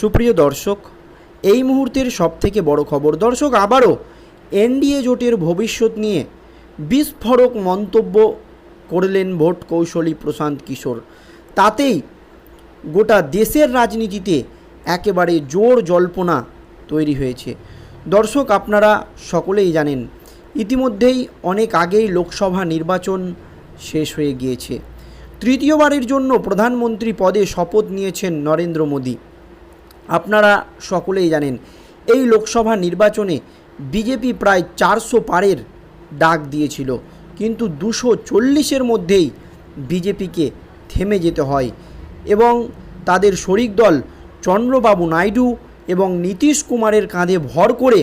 সুপ্রিয় দর্শক, এই মুহূর্তের সবথেকে বড় খবর, দর্শক, আবারও এনডিএ জোটের ভবিষ্যৎ নিয়ে বিস্ফোরক মন্তব্য করলেন ভোট কৌশলী প্রশান্ত কিশোর। তাতেই গোটা দেশের রাজনীতিতে একেবারে জোর জল্পনা তৈরি হয়েছে। দর্শক, আপনারা সকলেই জানেন, ইতিমধ্যেই অনেক আগেই লোকসভা নির্বাচন শেষ হয়ে গিয়েছে। তৃতীয়বারের জন্য প্রধানমন্ত্রী পদে শপথ নিয়েছেন নরেন্দ্র মোদী। আপনারা সকলেই জানেন, এই লোকসভা নির্বাচনে বিজেপি প্রায় চারশো পারের ডাক দিয়েছিল। কিন্তু দুশো চল্লিশের মধ্যেই বিজেপিকে থেমে যেতে হয় এবং তাদের শরিক দল চন্দ্রবাবু নাইডু এবং নীতিশ কুমারের কাঁধে ভর করে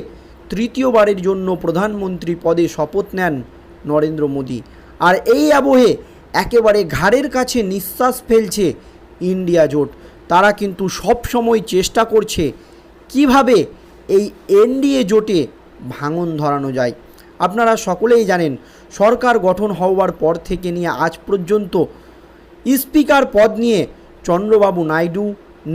তৃতীয়বারের জন্য প্রধানমন্ত্রী পদে শপথ নেন নরেন্দ্র মোদী। আর এই আবহে একেবারে ঘাড়ের কাছে নিঃশ্বাস ফেলছে ইন্ডিয়া জোট। তারা কিন্তু সব সময় চেষ্টা করছে কীভাবে এই এনডিএ জোটে ভাঙন ধরানো যায়। আপনারা সকলেই জানেন, সরকার গঠন হওয়ার পর থেকে নিয়ে আজ পর্যন্ত স্পিকার পদ নিয়ে চন্দ্রবাবু নাইডু,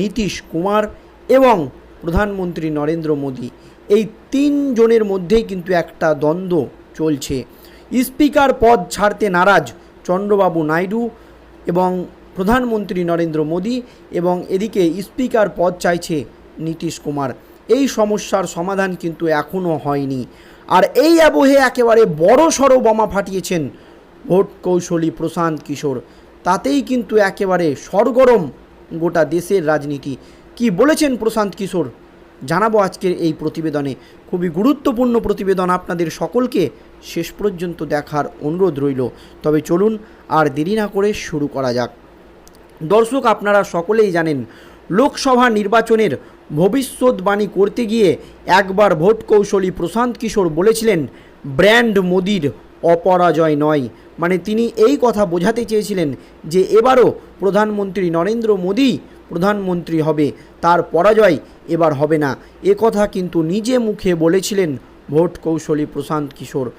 নীতিশ কুমার এবং প্রধানমন্ত্রী নরেন্দ্র মোদী, এই তিনজনের মধ্যেই কিন্তু একটা দ্বন্দ্ব চলছে। স্পিকার পদ ছাড়তে নারাজ চন্দ্রবাবু নাইডু এবং প্রধানমন্ত্রী নরেন্দ্র মোদী এবং এদিকে স্পিকার পদ চাইছে নীতিশ কুমার। এই সমস্যার সমাধান কিন্তু এখনও হয়নি। আর এই আবহে একেবারে বড় সড়ো বোমা ফাটিয়েছেন ভোট কৌশলী প্রশান্ত কিশোর। তাতেই কিন্তু একেবারে সরগরম গোটা দেশের রাজনীতি। কি বলেছেন প্রশান্ত কিশোর? জানাব আজকের এই প্রতিবেদনে। খুবই গুরুত্বপূর্ণ প্রতিবেদন আপনাদের সকলকে। শেষ পর্যন্ত দেখার অনুরোধ রইল। তবে চলুন আর দেরি না করে শুরু করা যাক। দর্শক আপনারা সকলেই জানেন, লোকসভা নির্বাচনের ভবিষ্যৎবাণী করতে গিয়ে একবার ভোট কৌশলী প্রশান্ত কিশোর বলেছিলেন, ব্র্যান্ড মোদির অপরাজয় নয়। মানে তিনি এই কথা বোঝাতে চেয়েছিলেন যে এবারও প্রধানমন্ত্রী নরেন্দ্র মোদী প্রধানমন্ত্রী হবে, তার পরাজয় এবার হবে না। এ কথা কিন্তু নিজে মুখে বলেছিলেন ভোট কৌশলী প্রশান্ত কিশোর।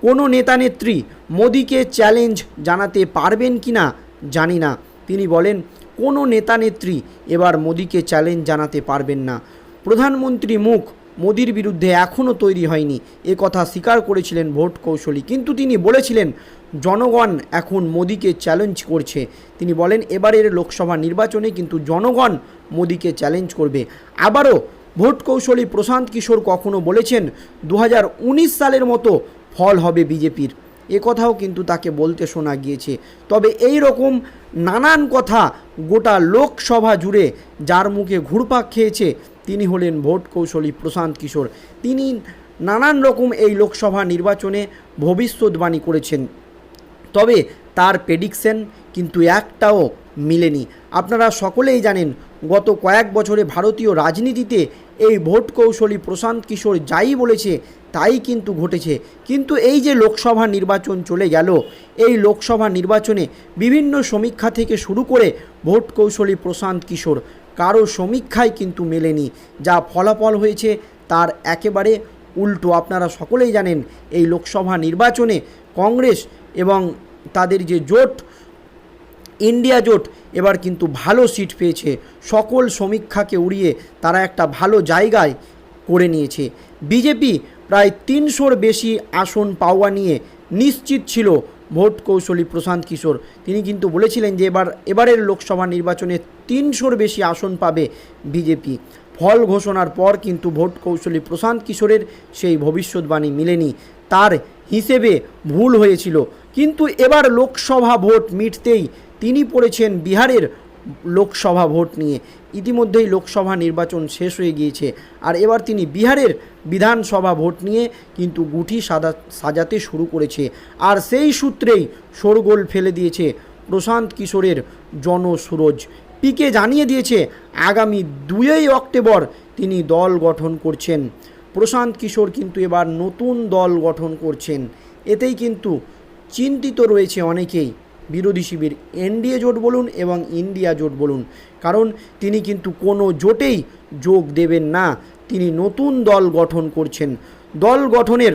কোনো নেতানেত্রী মোদীকে চ্যালেঞ্জ জানাতে পারবেন কি না জানি না। তিনি বলেন, কোনো নেতানেত্রী এবার মোদীকে চ্যালেঞ্জ জানাতে পারবেন না। প্রধানমন্ত্রী মুখ মোদির বিরুদ্ধে এখনও তৈরি হয়নি। এ কথা স্বীকার করেছিলেন ভোট কৌশলী। কিন্তু তিনি বলেছিলেন, জনগণ এখন মোদিকে চ্যালেঞ্জ করছে। তিনি বলেন, এবারের লোকসভা নির্বাচনে কিন্তু জনগণ মোদিকে চ্যালেঞ্জ করবে। আবারও ভোট কৌশলী প্রশান্ত কিশোর কখনো বলেছেন দু হাজার উনিশ সালের মতো ফল হবে বিজেপির। এ কথাও কিন্তু তাকে বলতে শোনা গিয়েছে। তবে এই রকম নানান কথা গোটা লোকসভা জুড়ে যার মুখে ঘুরপাক খেয়েছে, তিনি হলেন ভোট কৌশলী প্রশান্ত কিশোর। তিনি নানান রকম এই লোকসভা নির্বাচনে ভবিষ্যৎবাণী করেছেন। তবে তার প্রেডিকশন কিন্তু একটাও মিলেনি। আপনারা সকলেই জানেন, গত কয়েক বছরে ভারতীয় রাজনীতিতে এই ভোট কৌশলী প্রশান্ত কিশোর যাই বলেছে তাই কিন্তু ঘটেছে। কিন্তু এই যে লোকসভা নির্বাচন চলে গেল, এই লোকসভা নির্বাচনে বিভিন্ন সমীক্ষা থেকে শুরু করে ভোট কৌশলী প্রশান্ত কিশোর, কারও সমীক্ষায় কিন্তু মেলেনি। যা ফলাফল হয়েছে তার একেবারে উল্টো। আপনারা সকলেই জানেন, এই লোকসভা নির্বাচনে কংগ্রেস এবং তাদের যে জোট, ইন্ডিয়া জোট, এবার কিন্তু ভালো সিট পেয়েছে। সকল সমীক্ষাকে উড়িয়ে তারা একটা ভালো জায়গায় করে নিয়েছে। বিজেপি প্রায় তিনশোর বেশি আসন পাওয়া নিয়ে নিশ্চিত ছিল ভোট কৌশলী প্রশান্ত কিশোর। তিনি কিন্তু বলেছিলেন যে এবার, এবারের লোকসভা নির্বাচনে তিনশোর বেশি আসন পাবে বিজেপি। ফল ঘোষণার পর কিন্তু ভোট কৌশলী প্রশান্ত কিশোরের সেই ভবিষ্যৎবাণী মিলেনি। তার হিসেবে ভুল হয়েছিল। কিন্তু এবার লোকসভা ভোট মিটতেই তিনি পড়েছেন বিহারের লোকসভা ভোট নিয়ে। ইতিমধ্যেই লোকসভা নির্বাচন শেষ হয়ে গিয়েছে। আর এবার তিনি বিহারের বিধানসভা ভোট নিয়ে কিন্তু গুটি সাদা, সাজাতে শুরু করেছে। আর সেই সূত্রেই শোরগোল ফেলে দিয়েছে প্রশান্ত কিশোরের জনসুরজ পিকে জানিয়ে দিয়েছে, আগামী দুই অক্টোবর তিনি দল গঠন করছেন। প্রশান্ত কিশোর কিন্তু এবার নতুন দল গঠন করছেন। এতেই কিন্তু চিন্তিত রয়েছে অনেকেই। বিরোধী শিবির। এনডিএ জোট বলুন এবং ইন্ডিয়া জোট বলুন। কারণ তিনি কিন্তু কোনো জোটেই যোগ দেবেন না। তিনি নতুন দল গঠন করছেন। দল গঠনের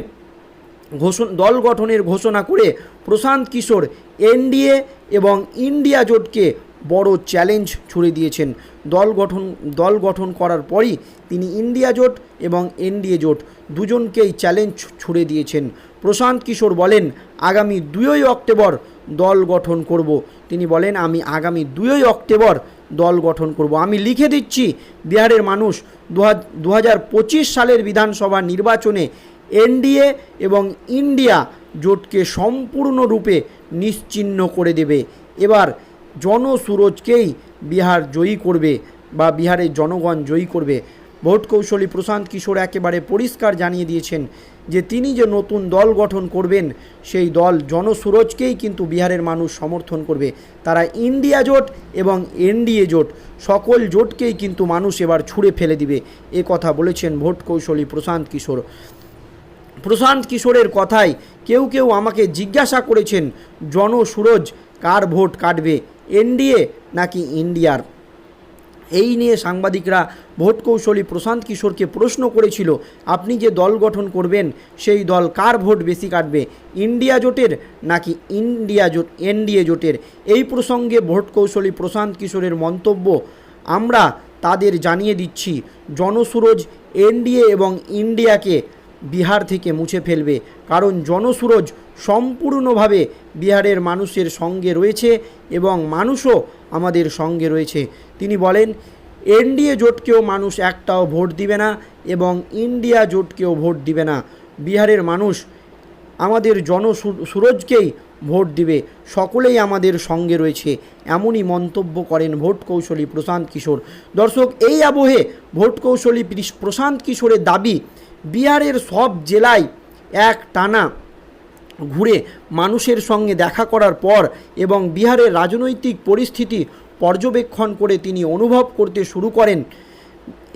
ঘোষণ, দল গঠনের ঘোষণা করে প্রশান্ত কিশোর এনডিএ এবং ইন্ডিয়া জোটকে বড় চ্যালেঞ্জ ছুড়ে দিয়েছেন। দল গঠন দল গঠন করার পরই তিনি ইন্ডিয়া জোট এবং এনডিএ জোট দুজনকেই চ্যালেঞ্জ ছুড়ে দিয়েছেন। প্রশান্ত কিশোর বলেন, আগামী দুই অক্টোবর দল গঠন করব। তিনি বলেন, আমি আগামী দুই অক্টোবর দল গঠন করব। আমি লিখে দিচ্ছি, বিহারের মানুষ দু হাজার পঁচিশ সালের বিধানসভা নির্বাচনে এনডিএ এবং ইন্ডিয়া জোটকে সম্পূর্ণরূপে নিশ্চিহ্ন করে দেবে। এবার জনসুরজকেই বিহার জয়ী করবে বা বিহারের জনগণ জয়ী করবে। ভোট কৌশলী প্রশান্ত কিশোর একেবারে পরিষ্কার জানিয়ে দিয়েছেন যে তিনি যে নতুন দল গঠন করবেন, সেই দল জনসুরজকেই কিন্তু বিহারের মানুষ সমর্থন করবে। তারা ইন্ডিয়া জোট এবং এনডিএ জোট, সকল জোটকেই কিন্তু মানুষ এবার ছুঁড়ে ফেলে দিবে, এ কথা বলেছেন ভোট কৌশলী প্রশান্ত কিশোর। প্রশান্ত কিশোরের কথায় কেউ কেউ আমাকে জিজ্ঞাসা করেছেন, জনসুরজ কার ভোট কাটবে, এনডিএ নাকি ইন্ডিয়ার? এই নিয়ে সাংবাদিকরা ভোট কৌশলী প্রশান্ত কিশোরকে প্রশ্ন করেছিল, আপনি যে দল গঠন করবেন, সেই দল কার ভোট বেশি কাটবে, ইন্ডিয়া জোটের নাকি ইন্ডিয়া জোট, এনডিএ জোটের? এই প্রসঙ্গে ভোট কৌশলী প্রশান্ত কিশোরের মন্তব্য আমরা তাদের জানিয়ে দিচ্ছি। জনসুরজ, এনডিএ এবং ইন্ডিয়াকে বিহার থেকে মুছে ফেলবে। কারণ জনসুরজ সম্পূর্ণভাবে বিহারের মানুষের সঙ্গে রয়েছে এবং মানুষও আমাদের সঙ্গে রয়েছে। তিনি বলেন, এনডিএ জোটকেও মানুষ একটাও ভোট দিবে না এবং ইন্ডিয়া জোটকেও ভোট দিবে না। বিহারের মানুষ আমাদের জনসুরজকেই ভোট দিবে। সকলেই আমাদের সঙ্গে রয়েছে। এমনই মন্তব্য করেন ভোট কৌশলী প্রশান্ত কিশোর। দর্শক, এই আবহে ভোট কৌশলী প্রশান্ত কিশোরের দাবি বিহারের সব জেলায় এক টানা ঘুরে মানুষের সঙ্গে দেখা করার পর এবং বিহারের রাজনৈতিক পরিস্থিতি পর্যবেক্ষণ করে তিনি অনুভব করতে শুরু করেন।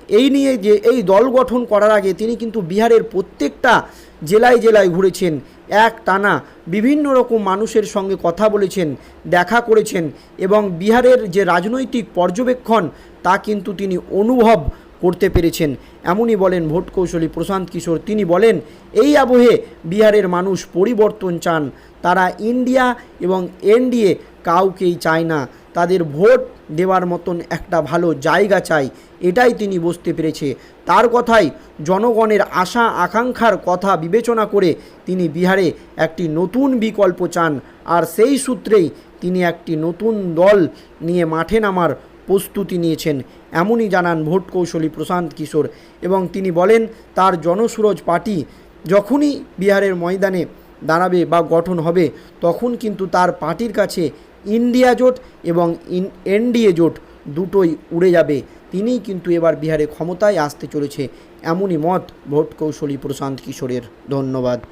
এই নিয়ে যে, এই দল গঠন করার আগে তিনি কিন্তু বিহারের প্রত্যেকটা জেলায় জেলায় ঘুরেছেন। এক টানা বিভিন্ন রকম মানুষের সঙ্গে কথা বলেছেন, দেখা করেছেন এবং বিহারের যে রাজনৈতিক পর্যবেক্ষণ তা কিন্তু তিনি অনুভব করতে পেরেছেন। এমনই বলেন ভোট কৌশলী প্রশান্ত কিশোর। তিনি বলেন, এই আবহে বিহারের মানুষ পরিবর্তন চান। তারা ইন্ডিয়া এবং এনডিএ কাউকেই চায় না। তাদের ভোট দেওয়ার মতন একটা ভালো জায়গা চাই, এটাই তিনি বুঝতে পেরেছে। তার কথাই জনগণের আশা আকাঙ্ক্ষার কথা বিবেচনা করে তিনি বিহারে একটি নতুন বিকল্প চান। আর সেই সূত্রেই তিনি একটি নতুন দল নিয়ে মাঠে নামার প্রস্তুতি নিয়েছেন। এমনই জানান ভোট কৌশলী প্রশান্ত কিশোর এবং তিনি বলেন, তার জনসুরজ পার্টি যখনই বিহারের ময়দানে দাঁড়াবে বা গঠন হবে, তখন কিন্তু তার পার্টির কাছে ইন্ডিয়া জোট এবং এনডিএ জোট দুটোই উড়ে যাবে। তিনিই কিন্তু এবার বিহারে ক্ষমতায় আসতে চলেছে। এমনই মত ভোট কৌশলী প্রশান্ত কিশোরের। ধন্যবাদ।